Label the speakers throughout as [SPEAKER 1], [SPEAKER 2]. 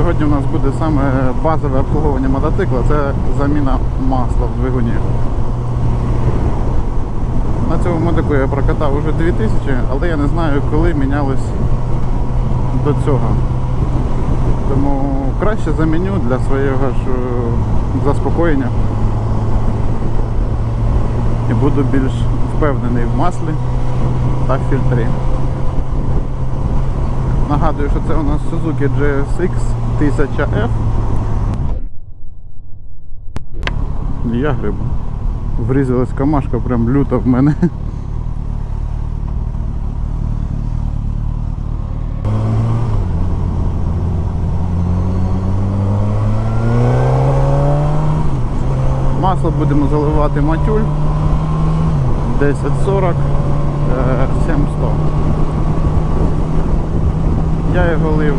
[SPEAKER 1] сьогодні у нас буде саме базове обслуговування мотоцикла, це заміна масла в двигуні. На цьому мотику я прокатав уже 2000, але я не знаю, коли мінялось до цього. Тому краще заміню для свого ж е, заспокоєння. І буду більш впевнений в маслі та фільтрі. Нагадую, що це у нас Suzuki GSX 1000F. Я грибу. Врізалась камашка прям люто в мене. Масло будемо заливати матюль 1040 е, 700. Я його лив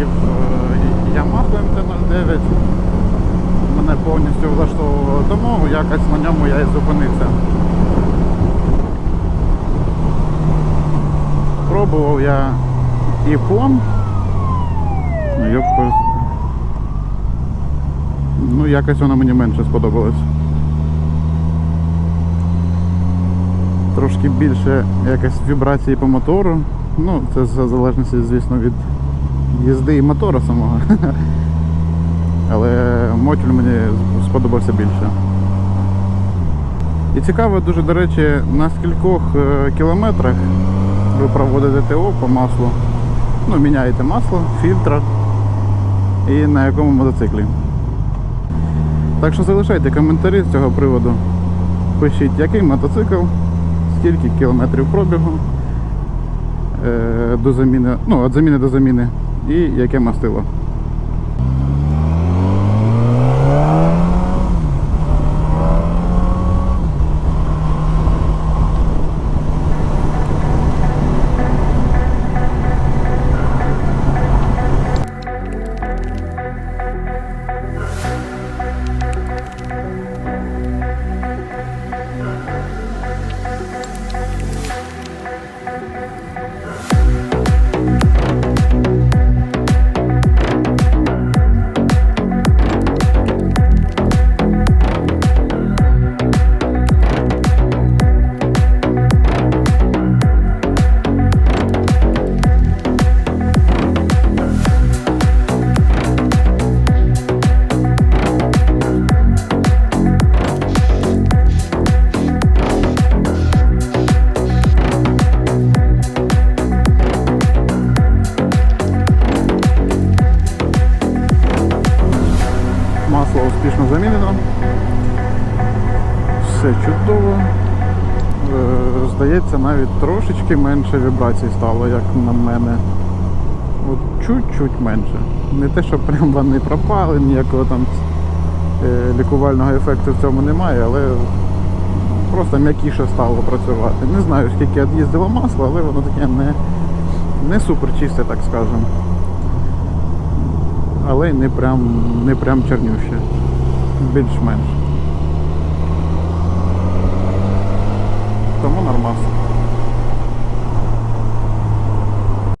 [SPEAKER 1] і в е, Yamaha MT-09. Мене повністю влаштовувало, тому якось на ньому я і зупинився. Пробував я і пон. Ну. Ну, якось воно мені менше сподобалось. Трошки більше якось вібрації по мотору. Ну, це в залежності, звісно, від їзди і мотора самого. Але мотюль мені сподобався більше. І цікаво дуже, до речі, на скількох е, кілометрах ви проводите ТО по маслу. Ну, міняєте масло, фільтр і на якому мотоциклі. Так що залишайте коментарі з цього приводу. Пишіть, який мотоцикл, скільки кілометрів пробігу до заміни, ну, від заміни до заміни і яке мастило. Масло успішно замінено. Все чудово. Е, Здається, навіть трошечки менше вібрацій стало, як на мене. От чуть-чуть менше. Не те, що прям вони пропали, ніякого там е, лікувального ефекту в цьому немає, але просто м'якіше стало працювати. Не знаю, скільки від'їздило масло, але воно таке не, не супер чисте, так скажемо але не прям, не прям чорнюще. Більш-менш. Тому нормас.